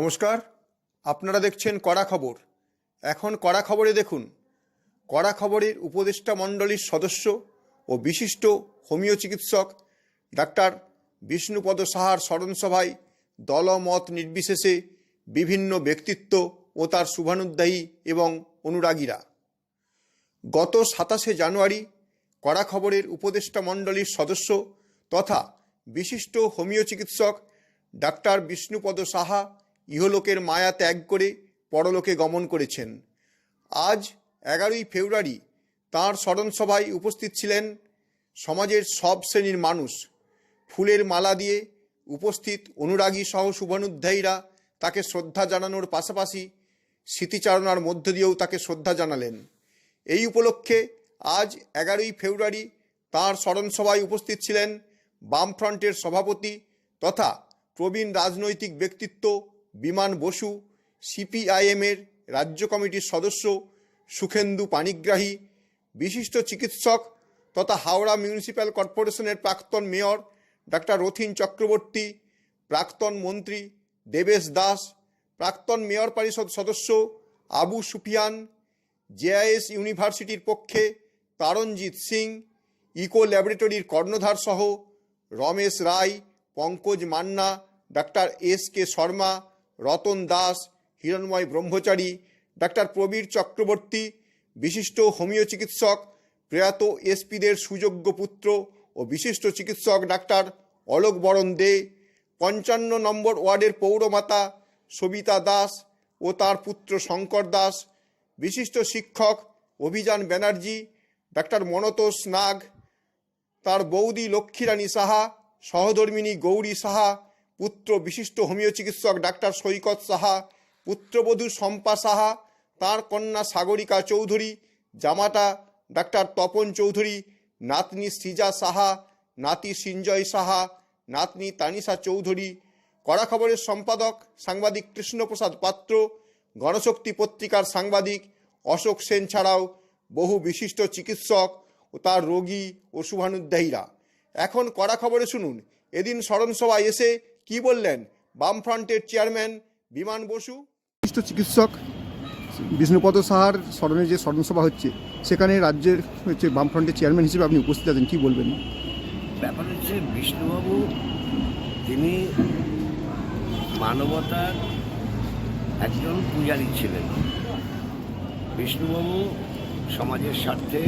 নমস্কার, আপনারা দেখছেন কড়া খবর। এখন কড়া খবরে দেখুন, কড়া খবরের উপদেষ্টা মণ্ডলীর সদস্য ও বিশিষ্ট হোমিও চিকিৎসক ডাক্তার বিষ্ণুপদ সাহার স্মরণসভায় দলমত নির্বিশেষে বিভিন্ন ব্যক্তিত্ব ও তার শুভানুদ্যায়ী এবং অনুরাগীরা। গত সাতাশে জানুয়ারি কড়া খবরের উপদেষ্টা মণ্ডলীর সদস্য তথা বিশিষ্ট হোমিও চিকিৎসক ডাক্তার বিষ্ণুপদ সাহা ইহলোকের মায়া ত্যাগ করে পরলোকে গমন করেছেন। আজ এগারোই ফেব্রুয়ারি তাঁর স্মরণসভায় উপস্থিত ছিলেন সমাজের সব শ্রেণির মানুষ। ফুলের মালা দিয়ে উপস্থিত অনুরাগী সহ শুভানুধ্যায়ীরা তাকে শ্রদ্ধা জানানোর পাশাপাশি স্মৃতিচারণার মধ্য দিয়েও তাকে শ্রদ্ধা জানালেন। এই উপলক্ষে আজ এগারোই ফেব্রুয়ারি তাঁর স্মরণসভায় উপস্থিত ছিলেন বামফ্রন্টের সভাপতি তথা প্রবীণ রাজনৈতিক ব্যক্তিত্ব বিমান বসু, সিপিআইএমের রাজ্য কমিটির সদস্য সুখেন্দু পানিগ্রাহী, বিশিষ্ট চিকিৎসক তথা হাওড়া মিউনিসিপ্যাল কর্পোরেশনের প্রাক্তন মেয়র ডাক্তার রথিন চক্রবর্তী, প্রাক্তন মন্ত্রী দেবেশ দাস, প্রাক্তন মেয়র পরিষদ সদস্য আবু সুফিয়ান, জেআইএস ইউনিভার্সিটির পক্ষে তারণজিৎ সিং, ইকো ল্যাবরেটরির কর্ণধার সহ Ramesh Roy, Pankaj Manna, doctor S K Sharma Ratan Das, Hiranmoy Brahmachari, doctor Prabir Chakraborty, বিশিষ্ট হোমিও চিকিৎসক, প্রয়াত এসপিদের সুযোগ্য পুত্র ও বিশিষ্ট চিকিৎসক ডাক্তার অলোক বরণ দে, পঞ্চান্ন নম্বর ওয়ার্ডের পৌরমাতা সবিতা দাস ও তার পুত্র শঙ্কর দাস, বিশিষ্ট শিক্ষক অভিযান ব্যানার্জি ডাক্তার মনতোষ নাগ, তার বৌদি লক্ষ্মীরানী সাহা, সহধর্মিনী গৌরী সাহা পুত্র বিশিষ্ট হোমিও চিকিৎসক ডাক্তার সৈকত সাহা, পুত্রবধূ শম্পা সাহা, তার কন্যা সাগরিকা চৌধুরী, জামাতা ডাক্তার তপন চৌধুরী, নাতনি সৃজা সাহা, নাতি সিঞ্জয় সাহা, নাতনি তানিশা চৌধুরী, কড়া খবরের সম্পাদক সাংবাদিক কৃষ্ণপ্রসাদ পাত্র, গণশক্তি পত্রিকার সাংবাদিক অশোক সেন ছাড়াও বহু বিশিষ্ট চিকিৎসক ও তার রোগী ও শুভানুধ্যায়ীরা। এখন কড়া খবরে শুনুন, এদিন স্মরণসভায় এসে কি বললেন? বামফ্রন্টের চেয়ারম্যান বিমান বসু? বিশিষ্ট চিকিৎসক বিষ্ণুপদ সাহার স্মরণে যে স্মরণসভা হচ্ছে সেখানে রাজ্যের হচ্ছে বামফ্রন্টের চেয়ারম্যান হিসেবে আপনি উপস্থিত আছেন কি বলবেন? ব্যাপার হচ্ছে বিষ্ণুবাবু তিনি মানবতার একজন পূজারী ছিলেন। বিষ্ণুবাবু সমাজের স্বার্থে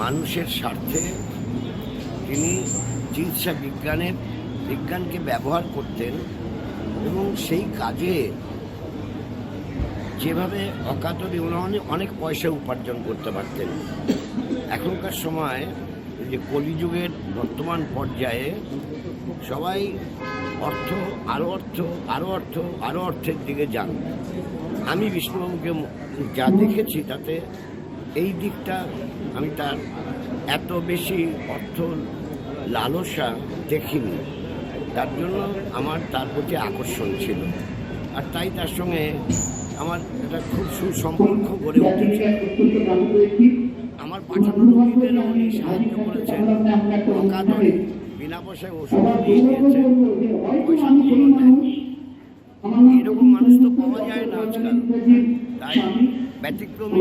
মানুষের স্বার্থে তিনি চিকিৎসা বিজ্ঞানের বিজ্ঞানকে ব্যবহার করতেন এবং সেই কাজে যেভাবে অকাতরে উনি অনেক পয়সা উপার্জন করতে পারতেন। এখনকার সময় যে কলিযুগের বর্তমান পর্যায়ে সবাই অর্থ আরও অর্থ আরও অর্থ আরও অর্থের দিকে যান। আমি বিষ্ণুবাবুকে যা দেখেছি তাতে এই দিকটা আমি তার এত বেশি অর্থ লালসা দেখিনি। তার জন্য আমার তার প্রতি আকর্ষণ ছিল। আর তাই তার সঙ্গে আমার একটা খুব সুসম্পর্ক গড়ে উঠেছে। আমার পাঠানো রোগীদের উনি সাহায্য করেছেন। অকাতরে বিনা পয়সায় ওষুধ দিয়ে দিয়েছেন। পয়সা। এরকম মানুষ তো পাওয়া যায় না আজকাল। তাই ব্যতিক্রমী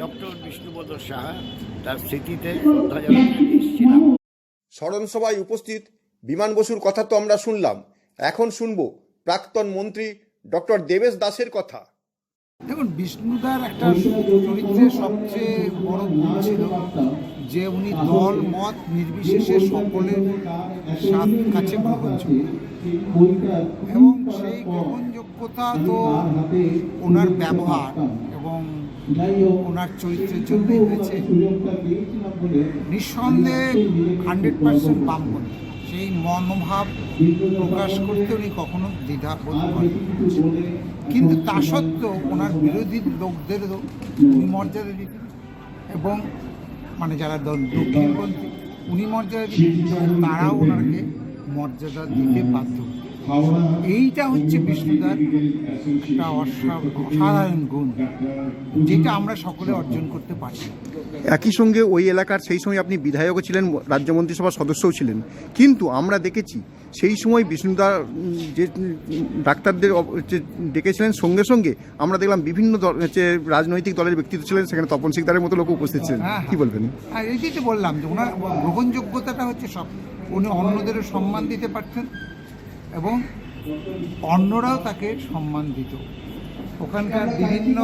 ডক্টর বিষ্ণুপদ সাহা তার স্মৃতিতে শ্রদ্ধা জানাতে স্মরণসভায় উপস্থিত বিমান বসুর কথা তো আমরা শুনলাম। এখন শুনব প্রাক্তন মন্ত্রী ডক্টর দেবেশ দাসের কথা। দেখুন, বিষ্ণুদার একটা চরিত্রের সবচেয়ে বড় গুণ ছিল যে উনি দল, মত নির্বিশেষে সকলের সাথ কাছে গ্রহণযোগ্য এবং সেই গ্রহণযোগ্যতা তো ওনার ব্যবহার এবং ওনার চরিত্রের জন্যই হয়েছে। নিঃসন্দেহে হান্ড্রেড পার্সেন্ট বামপন্থী। সেই মনোভাব প্রকাশ করতে উনি কখনো দ্বিধা বোধ করেন কিন্তু তা সত্ত্বেও ওনার বিরোধী লোকদেরও উনি মর্যাদা দিতেন এবং মানে যারা দক্ষিণপন্থী উনি মর্যাদা দিতেন তারাও ওনাকে মর্যাদা দিতে বাধ্য হতেন। এইটা হচ্ছে বিষ্ণুদার একটা অসাধারণ গুণ যেটা আমরা সকলে অর্জন করতে পারি। একই সঙ্গে ওই এলাকার সেই সময় আপনি বিধায়কও ছিলেন রাজ্য মন্ত্রিসভার সদস্যও ছিলেন। কিন্তু আমরা দেখেছি সেই সময় বিষ্ণুদা যে ডাক্তারদের ডেকেছিলেন সঙ্গে সঙ্গে আমরা দেখলাম বিভিন্ন দল হচ্ছে রাজনৈতিক দলের ব্যক্তিত্ব ছিলেন সেখানে তপন সিকদারের মতো লোক উপস্থিত ছিলেন। হ্যাঁ, কি বলবেন? আর এইটাই তো বললাম যে ওনার গ্রহণযোগ্যতাটা হচ্ছে সব উনি অন্যদেরও সম্মান দিতে পারতেন এবং অন্যরাও তাকে সম্মান দিত। ওখানকার বিভিন্ন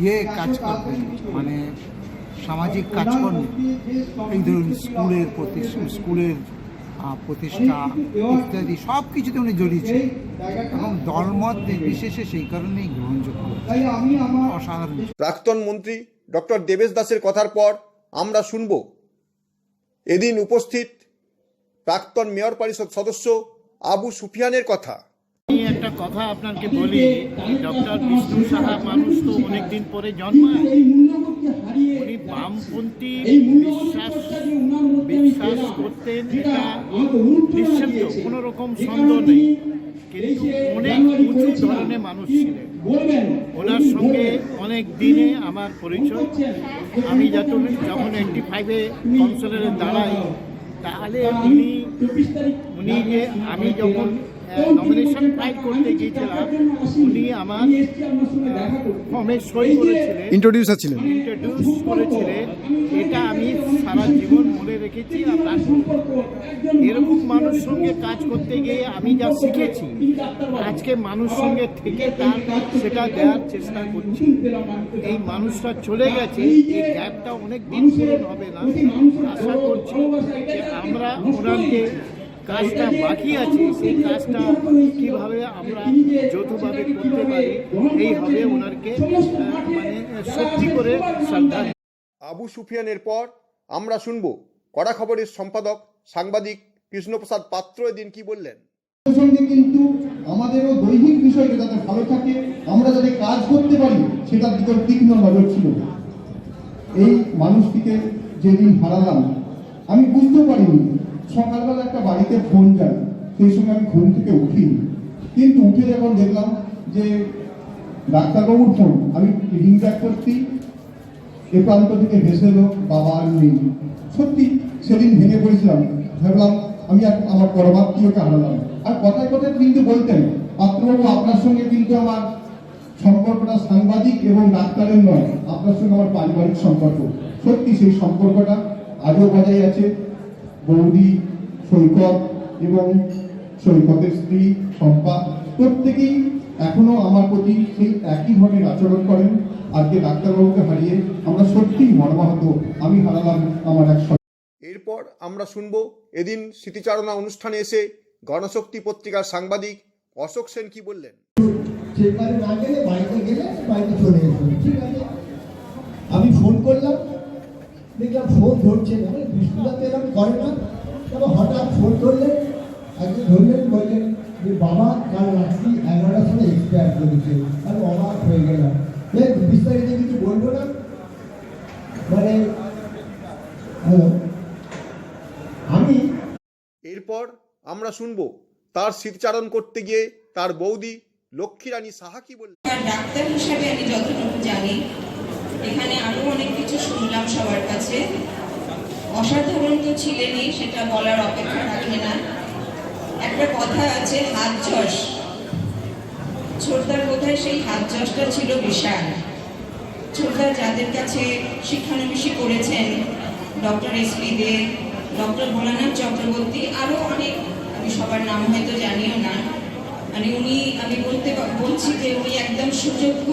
ইয়ে কাজ করতেন মানে সামাজিক কাজকর্ম। এই ধরুন স্কুলের স্কুলের প্রতিষ্ঠা ইত্যাদি সব কিছুতে উনি জড়িয়েছে এবং দলমত নির্বিশেষে সেই কারণেই গ্রহণযোগ্য। অসাধারণ। প্রাক্তন মন্ত্রী ডক্টর দেবেশ দাসের কথার পর আমরা শুনব। এদিন উপস্থিত প্রাক্তন মেয়র পরিষদ সদস্য আবু সুফিয়ানের কথা। আমি একটা কথা আপনাকে বলি, ডক্টর বিষ্ণু সাহা মানুষ তো অনেকদিন পরে জন্মায় উনি বামপন্থী বিশ্বাস বিশ্বাস করতেন, এটা নিঃশব্দ কোনো রকম সন্দেহ নেই। কিন্তু অনেক উঁচু ধরনের মানুষ ছিলেন। ওনার সঙ্গে অনেক দিনে আমার পরিচয়। আমি যত যখন এইটটি ফাইভে কাউন্সিলরে দাঁড়াই তাহলে উনি উনি যে আমি যখন নমিনেশন ফাইল করতে গিয়েছিলাম উনি আমার ফর্মে সই করেছিলেন। ইন্ট্রোডিউসার ছিলেন ইন্ট্রোডিউস করেছিলেন। এটা আমি সারা জীবন মনে রেখেছি আর এরকম মানুষ সঙ্গে কাজ করতে গিয়ে আমি যা শিখেছি আজকে মানুষ সঙ্গে থেকে তার সেটা দেওয়ার চেষ্টা করছি। এই মানুষটা চলে গেছে এই গ্যাপটা অনেক দিন পূরণ হবে না। আশা করছি যে আমরা ওনাকে কাজটা বাকি আছে সেই কাজটা কীভাবে আমরা যৌথভাবে করতে পারি এইভাবে ওনারকে মানে সত্যি করে শ্রদ্ধা আবু সুফিয়ানের পর আমরা শুনব কড়া খবরের সম্পাদক সাংবাদিক কৃষ্ণপ্রসাদ পাত্র এদিন কি বললেন। সঙ্গে কিন্তু আমাদেরও দৈহিক বিষয়টা যাতে ভালো থাকে আমরা যাতে কাজ করতে পারি সেটার দিকে তীক্ষ্ণ নজর ছিল। এই মানুষটিকে যেদিন হারালাম আমি বুঝতে পারিনি সকালবেলা একটা বাড়িতে ফোন যায়, সেই সময় আমি ঘুম থেকে উঠিনি কিন্তু উঠে যখন দেখলাম যে ডাক্তারবাবুর ফোন, আমি রিং ব্যাক করতেই এ প্রান্ত থেকে ভেসে এলো, বাবা আর নেই সত্যি সেদিন ভেঙে পড়েছিলাম। ভাবলাম, আমি আমার পরমাত্মীয়কে হারালাম। আর কথায় কথায় কিন্তু বলতেন পাত্রবাবু আপনার সঙ্গে কিন্তু আমার সম্পর্কটা সাংবাদিক এবং ডাক্তারের নয়, আপনার সঙ্গে আমার পারিবারিক সম্পর্ক। সত্যি সেই সম্পর্কটা আজও বজায় আছে। বৌদি সৈকত এবং সৈকতের স্ত্রী শম্পা প্রত্যেকেই এখনও আমার প্রতি সেই একই ধরনের আচরণ করেন। আজকে ডাক্তারবাবুকে হারিয়ে আমরা সত্যিই মর্মাহত। আমি হারালাম আমার এক এরপর আমরা শুনব এদিন স্মৃতিচারণা অনুষ্ঠানে এসে গণশক্তি পত্রিকার সাংবাদিক অশোক সেন কি বললেন। সেখানে না গেলে বাড়িতে গেলে বাড়িতে চলে এসো। ঠিক আছে? আমি ফোন করলাম দেখলাম ফোন ধরছে না মানে বিষ্ণুদা তো এরকম করে না। তবে হঠাৎ ফোন ধরলেন একজন ধরলেন বললেন যে বাবা কাল রাত্রি এগারোটার সময় এক্সপায়ার করেছে। আমি অবাক হয়ে গেলাম। বিস্তারিত কিছু বলব না? মানে হ্যালো? আমি এরপর আমরা শুনব তার স্মৃতিচারণ করতে গিয়ে তার বৌদি লক্ষ্মীরানী সাহা কি বললেন। ডাক্তার হিসাবে আমি যতটুকু জানি এখানে আরও অনেক কিছু শুনলাম সবার কাছে। অসাধারণ তো ছিলেনই, সেটা বলার অপেক্ষা রাখে না। একটা কথা আছে, হাত যশ। ছোটদার বোধহয় সেই হাত যশটা ছিল বিশাল। ছোটদা যাদের কাছে শিক্ষানবিশি করেছেন, doctor S P Dey, doctor Bholanath Chakraborty আরও অনেক, আমি সবার নাম হয়তো জানিও না। মানে উনি, আমি বলতে, বলছি যে উনি একদম সুযোগ্য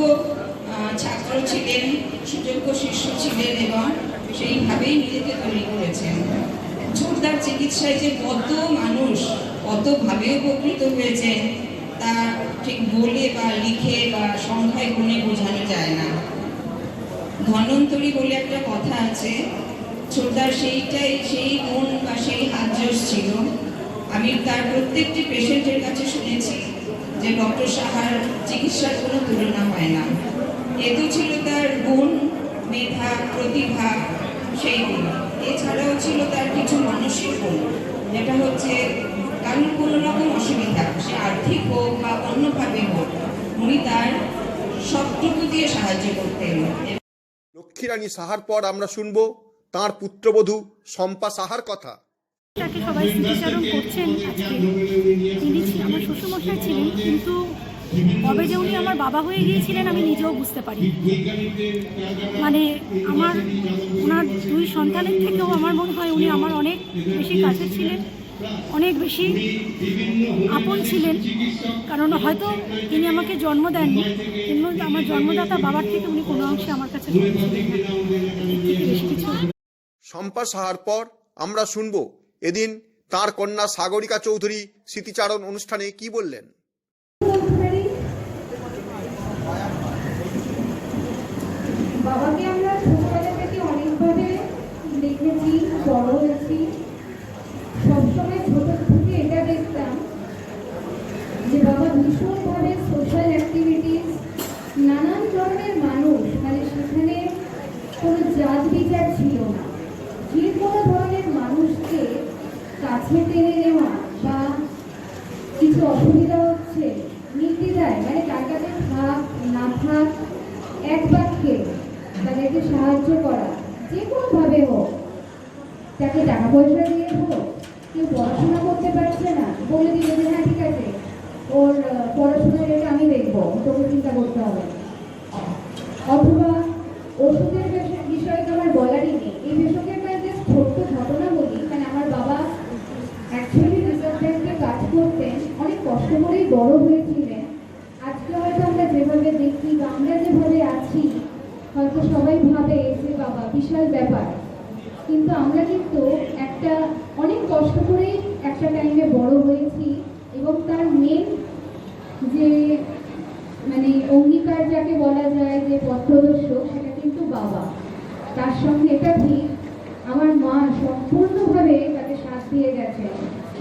ছাত্র ছিলেন, সুযোগ্য শিষ্য ছিলেন এবং সেইভাবেই নিজেকে তৈরি করেছেন। ছোটদার চিকিৎসায় যে কত মানুষ কতভাবে উপকৃত হয়েছেন, তা ঠিক বলে বা লিখে বা সংখ্যায় গুণে বোঝানো যায় না। ধন্বন্তরী বলে একটা কথা আছে ছোটদার সেইটাই, সেই গুণ বা সেই হাজস ছিল। আমি তার প্রত্যেকটি পেশেন্টের কাছে শুনেছি যে ডক্টর সাহার চিকিৎসার কোনো তুলনা হয় না। এ তো ছিল তার গুণ মেধা প্রতিভা সেই গুণ। এছাড়াও ছিল তার কিছু মানসিক গুণ। যেটা হচ্ছে কারোর কোনো রকম অসুবিধা সে আর্থিক হোক বা অন্যভাবে হোক উনি তার সবটুকু দিয়ে সাহায্য করতেন। লক্ষ্মীরানী সাহার পর আমরা শুনব তার পুত্রবধূ শম্পা সাহার কথা। তাকে সবাই স্মৃতিচারণ করছেন আজকে। তিনি আমার শ্বশুরমশাই ছিলেন কিন্তু কবে যে উনি আমার বাবা হয়ে গিয়েছিলেন, আমি নিজেও বুঝতে পারি। মানে আমার, ওনার দুই সন্তানের থেকেও আমার মনে হয় উনি আমার অনেক বেশি কাছে ছিলেন, অনেক বেশি আপন ছিলেন। কারণ হয়তো তিনি আমাকে জন্ম দেননি, কিন্তু আমার জন্মদাতা বাবার থেকে উনি কোনো অংশে আমার কাছে। শম্পা সাহার পর আমরা শুনব, এদিন তার কন্যা সাগরিকা চৌধুরী স্মৃতিচারণ অনুষ্ঠানে কি বললেন? বাবাকে আমরা ছোটবেলা থেকে অনেকভাবে দেখেছি, বড় হয়েছি। সবসময় ছোট থেকে এটা দেখতাম যে বাবা ভীষণভাবে সোশ্যাল অ্যাক্টিভিটিস নানান ধরনের মানুষ মানে সেখানে কোনো জাত বিচার ছিল না যে কোনো ধরনের মানুষকে কাছে টেনে নেওয়া বা কিছু অসুবিধা হচ্ছে নির্দ্বিধায় মানে তার কাছে থাক না থাক এক বাক্যে তাদেরকে সাহায্য করা, যে কোনোভাবে হোক। তাকে টাকা পয়সা দিয়ে হোক, কেউ পড়াশোনা করতে পারছে না, বলে দিল যে হ্যাঁ ঠিক আছে, ওর পড়াশোনা এটা আমি দেখব, তোকে চিন্তা করতে হবে। অথবা ওষুধের বিষয়ে তো আমার বলারই নেই। এই একটা জাস্ট ছোট্ট ঘটনা বলি মানে আমার বাবা অ্যাকচুয়ালি রিজার্ভ ব্যাংকে কাজ করতেন, অনেক কষ্ট করেই বড় হয়েছিলেন। আজকে হয়তো আমরা যেভাবে দেখি বা আমরা যেভাবে আছি, হয়তো সবাই ভাবে বাবা, বিশাল ব্যাপার। কিন্তু আমরা কিন্তু একটা অনেক কষ্ট করেই একটা টাইমে বড় হয়েছি এবং তার মেন যে মানে অঙ্গীকার যাকে বলা যায় যে পথপ্রদর্শক, সেটা কিন্তু বাবা। তার সঙ্গে এটা ঠিক, আমার মা সম্পূর্ণভাবে তাকে সাথ দিয়ে গেছে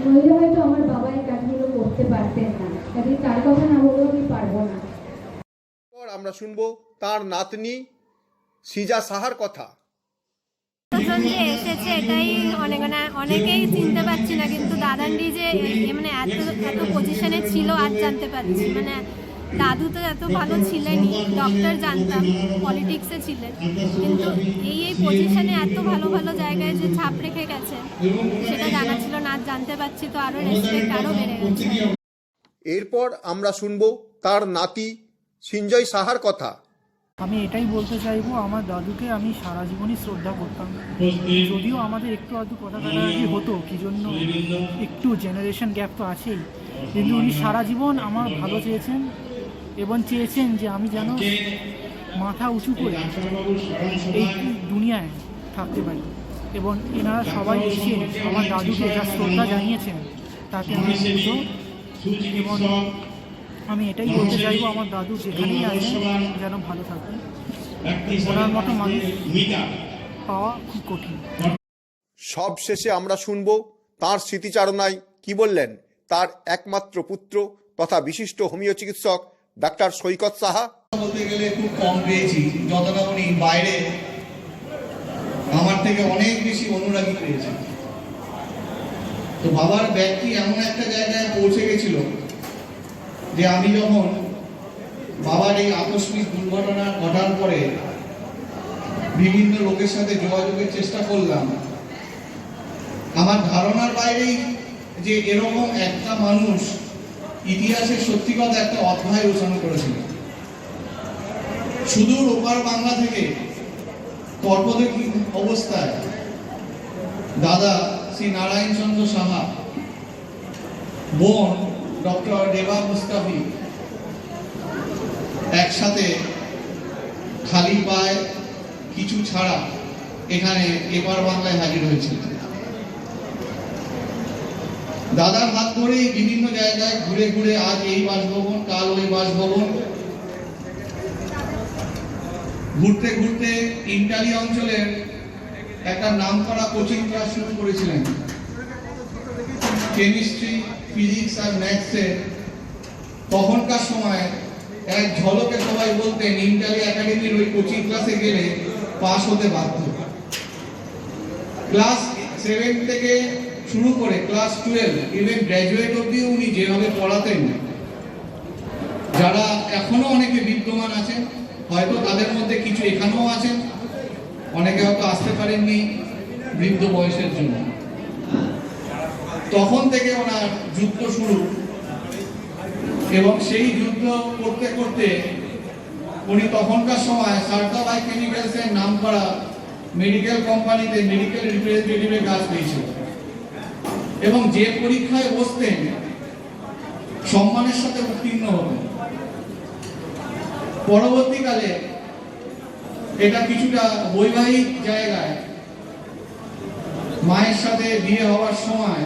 নইলে হয়তো আমার বাবা এই কাজগুলো করতে পারতেন না। কাজে তার কথা না বলেও আমি পারব না। আমরা শুনব তার নাতনি সিজা সাহার কথা। এসেছে এটাই অনেক মানে অনেকেই চিনতে পারছি না কিন্তু দাদান্ডি যে মানে এত এত পজিশনে ছিল আজ জানতে পারছি। মানে দাদু তো এত ভালো ছিলেনই ডক্টর জানতাম পলিটিক্সে ছিলেন। কিন্তু এই এই পজিশনে এত ভালো ভালো জায়গায় যে ছাপ রেখে গেছেন সেটা জানা ছিল না জানতে পারছি তো আরও রেসপেক্ট আরও বেড়ে গেছে। এরপর আমরা শুনব তার নাতি সিঞ্জয় সাহার কথা। আমি এটাই বলতে চাইব, আমার দাদুকে আমি সারা জীবনই শ্রদ্ধা করতাম। যদিও আমাদের একটু আধটু কথা কাটাকাটি হতো, কি জন্য একটু জেনারেশন গ্যাপ তো আছেই। কিন্তু উনি সারা জীবন আমার ভালো চেয়েছেন এবং চেয়েছেন যে আমি যেন মাথা উঁচু করে এই দুনিয়ায় থাকতে পারি। এবং এনারা সবাই এসে আমার দাদুকে যা শ্রদ্ধা জানিয়েছেন তাকে আমি এবং আমি এটাই বলতে চাইব আমার দাদু যেখানেই আছেন যেন ভালো থাকবেন ওনার মতো মানুষ পাওয়া খুব কঠিন। সব শেষে আমরা শুনব তার স্মৃতিচারণায় কি বললেন? তার একমাত্র পুত্র তথা বিশিষ্ট হোমিও চিকিৎসক ডাক্তার সৈকত সাহা। বলতে গেলে খুব কম পেয়েছি যতটা উনি বাইরে আমার থেকে অনেক বেশি অনুরাগী পেয়েছি তো বাবার ব্যক্তি এমন একটা জায়গায় পৌঁছে গেছিল? যে আমি যখন বাবার এই আকস্মিক দুর্ঘটনা ঘটার পরে বিভিন্ন লোকের সাথে যোগাযোগের চেষ্টা করলাম, আমার ধারণার বাইরেই যে এরকম একটা মানুষ ইতিহাসে সত্যি কথা একটা অধ্যায় রচনা করেছিল। সুদূর ওপার বাংলা থেকে তর্পদেখী অবস্থায় দাদা শ্রী নারায়ণ চন্দ্র সাহা, বোন ডক্টর দেবা মুস্তাফি একসাথে খালি পায়ে কিছু ছাড়া এখানে এপার বাংলায় হাজির হয়েছিল দাদার হাত ধরেই বিভিন্ন জায়গায় ঘুরে ঘুরে আজ এই বাসভবন, কাল ওই বাসভবন। ঘুরতে ঘুরতে ইন্টালি অঞ্চলের একটা নাম করা কোচিং ক্লাস শুরু করেছিলেন। কেমিস্ট্রি ফিজিক্স আর ম্যাথসে তখনকার সময় এক ঝলকে সবাই বলতেন ইন্টালি একাডেমির ওই কোচিং ক্লাসে গেলে পাস হতে বাধ্য। ক্লাস সেভেন থেকে শুরু করে ক্লাস টুয়েলভ ইভেন গ্র্যাজুয়েট অবধিও উনি যেভাবে পড়াতেন, যারা এখনও অনেকে বিদ্যমান আছেন, হয়তো তাদের মধ্যে কিছু এখানেও আছেন, অনেকে হয়তো আসতে পারেননি বৃদ্ধ বয়সের জন্য। তখন থেকে ওনার যুদ্ধ শুরু। এবং সেই যুদ্ধ করতে করতে উনি তখনকার সময় সারদা বাই কেমিক্যালসের নাম করা মেডিকেল কোম্পানিতে মেডিকেল রিপ্রেজেন্টেটিভের কাজ পেয়েছিল এবং যে পরীক্ষায় বসতেন, সম্মানের সাথে উত্তীর্ণ হতেন পরবর্তীকালে এটা কিছুটা বৈবাহিক জায়গায় মায়ের সাথে বিয়ে হওয়ার সময়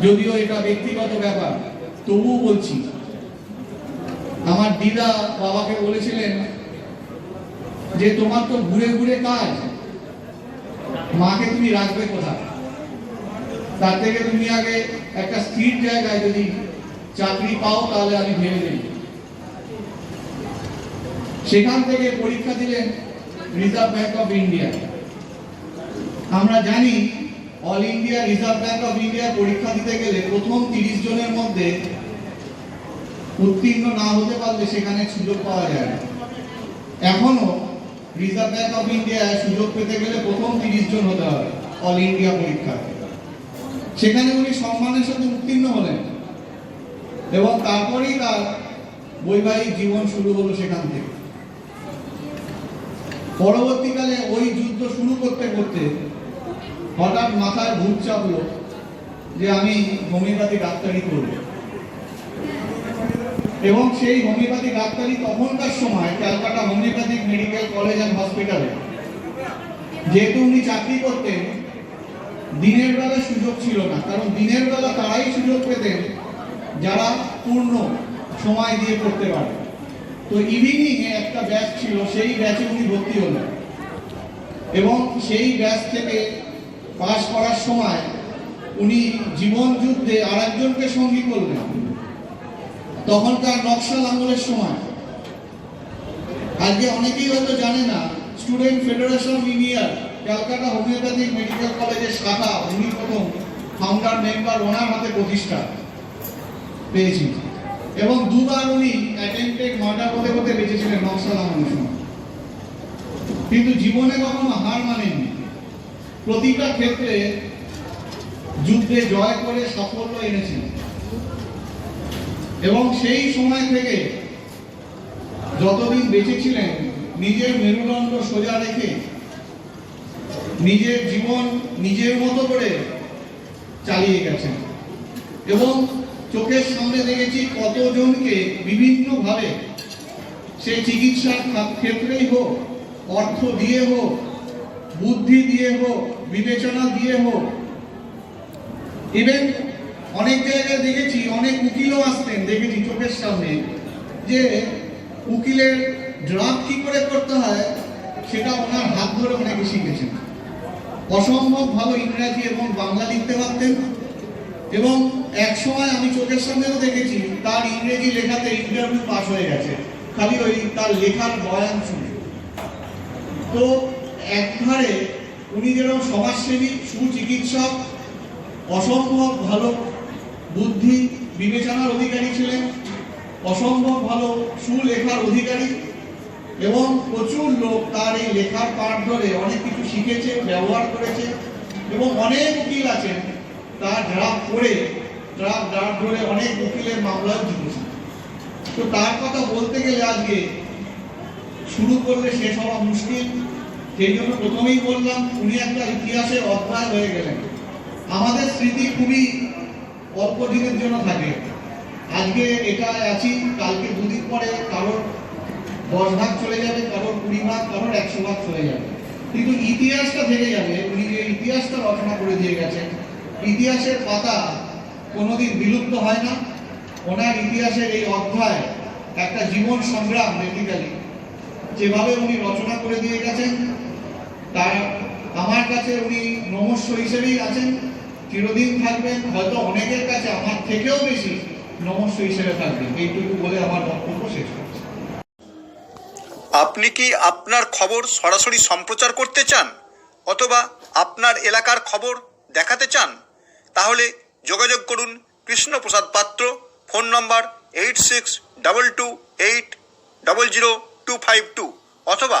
যদিও এটা ব্যক্তিগত ব্যাপার, তবুও বলছি, আমার দিদা বাবাকে বলেছিলেন যে, তোমার তো ঘুরে ঘুরে কাজ, মাকে তুমি রাখবে কোথায়? তার থেকে তুমি আগে একটা স্থির জায়গায় যদি চাকরি পাও, তাহলে আমি ভেবে নেই। সেখান থেকে পরীক্ষা দিলেন রিজার্ভ ব্যাংক অফ ইন্ডিয়া। আমরা জানি all India reserve bank of India পরীক্ষা দিতে গেলে প্রথম তিরিশ জনের মধ্যে উত্তীর্ণ না হতে পারলে সেখানে সুযোগ পাওয়া যায় না। এখনও রিজার্ভ ব্যাংক অফ ইন্ডিয়ায় সুযোগ পেতে গেলে প্রথম তিরিশ জন হতে হবে অল ইন্ডিয়া পরীক্ষা সেখানে উনি সম্মানের সাথে উত্তীর্ণ হলেন এবং তারপরেই তার বৈবাহিক জীবন শুরু হলো সেখান থেকে। পরবর্তীকালে ওই যুদ্ধ শুরু করতে করতে হঠাৎ মাথায় ভূত চাপলো যে আমি হোমিওপ্যাথি ডাক্তারি করব। এবং সেই হোমিওপ্যাথি ডাক্তারি তখনকার সময় Calcutta homeopathic medical college and হসপিটালে। যেহেতু উনি চাকরি করতেন, দিনের বেলা সুযোগ ছিল না। কারণ দিনের বেলা তারাই সুযোগ পেতেন যারা পূর্ণ সময় দিয়ে পড়তে পারে তো ইভিনিং এ একটা ব্যাচ ছিল, সেই ব্যাচে উনি ভর্তি হলেন। এবং সেই ব্যাচ থেকে পাশ করার সময় উনি জীবন যুদ্ধে আরেকজনকে সঙ্গী করলেন। তখনকার নকশাল আঙুলের সময়। আজকে অনেকেই হয়তো জানে না, student federation of India, Calcutta homeopathic medical কলেজের শাখা, উনি প্রথম ফাউন্ডার মেম্বার ওনার হাতে প্রতিষ্ঠা পেয়েছি এবং দুবার উনি অ্যাটেম্পটেড মার্ডার হতে হতে বেঁচেছিলেন নকশাল আঙুলের সময়। কিন্তু জীবনে কখনো হার মানেননি। প্রতিটা ক্ষেত্রে যুদ্ধে জয় করে সাফল্য এনেছেন এবং সেই সময় থেকে যতদিন বেঁচে ছিলেন, নিজের মেরুদণ্ড সোজা রেখে নিজের জীবন নিজের মতো করে চালিয়ে গেছেন। এবং চোখের সামনে দেখেছি কতজনকে বিভিন্নভাবে সে চিকিৎসার ক্ষেত্রেই হোক, অর্থ দিয়ে হোক বুদ্ধি দিয়ে হোক, বিবেচনা দিয়ে হোক। ইভেন অনেক জায়গায় দেখেছি, অনেক উকিলও আসতেন, দেখেছি চোখের সামনে, যে উকিলের ড্রাফট কি করে করতে হয়, সেটা ওনার হাত ধরে অনেকে শিখেছেন। অসম্ভব ভালো ইংরাজি এবং বাংলা লিখতে পারতেন। এবং এক সময় আমি চোখের সামনেও দেখেছি, তার ইংরেজি লেখাতে ইন্টারভিউ পাস হয়ে গেছে। খালি ওই তার লেখার বয়ান শুনে। তো একধারে উনি যেরকম সমাজসেবী, সুচিকিৎসক, অসম্ভব ভালো বুদ্ধি, বিবেচনার অধিকারী ছিলেন, অসম্ভব ভালো সুলেখার অধিকারী এবং প্রচুর লোক তার এই লেখার পাঠ ধরে অনেক কিছু শিখেছে, ব্যবহার করেছে এবং অনেক উকিল আছেন। তার ড্রাফট করে ড্রাফট ড্রাফট ধরে অনেক উকিলের মামলাও জিতেছে তো তার কথা বলতে গেলে আজকে শুরু করলে শেষ হওয়া মুশকিল। সেই জন্য প্রথমেই বললাম, উনি একটা ইতিহাসের অধ্যায় হয়ে গেলেন। আমাদের স্মৃতি খুবই অল্প দিনের জন্য থাকে। আজকে এটা আছি, কালকে দুদিন পরে কারোর দশ ভাগ চলে যাবে, কারোর কুড়ি ভাগ কারোর একশো ভাগ চলে যাবে। কিন্তু ইতিহাসটা থেকে যাবে। উনি যে ইতিহাসটা রচনা করে দিয়ে গেছেন, ইতিহাসের পাতা কোনোদিন বিলুপ্ত হয় না। ওনার ইতিহাসের এই অধ্যায় একটা জীবন সংগ্রাম বেসিক্যালি যেভাবে উনি রচনা করে দিয়ে গেছেন তার, আমার কাছে উনি নমস্য হিসেবেই আছেন। চিরদিন থাকবেন, হয়তো অনেকের কাছে আমার থেকেও বেশি নমস্য হিসেবে থাকবেন। এইটুকু বলে আমার বক্তব্য শেষ আপনি কি আপনার খবর সরাসরি সম্প্রচার করতে চান? অথবা আপনার এলাকার খবর দেখাতে চান? তাহলে যোগাযোগ করুন Krishnaprasad Patra, phone number eight six double two eight double zero two five two. অথবা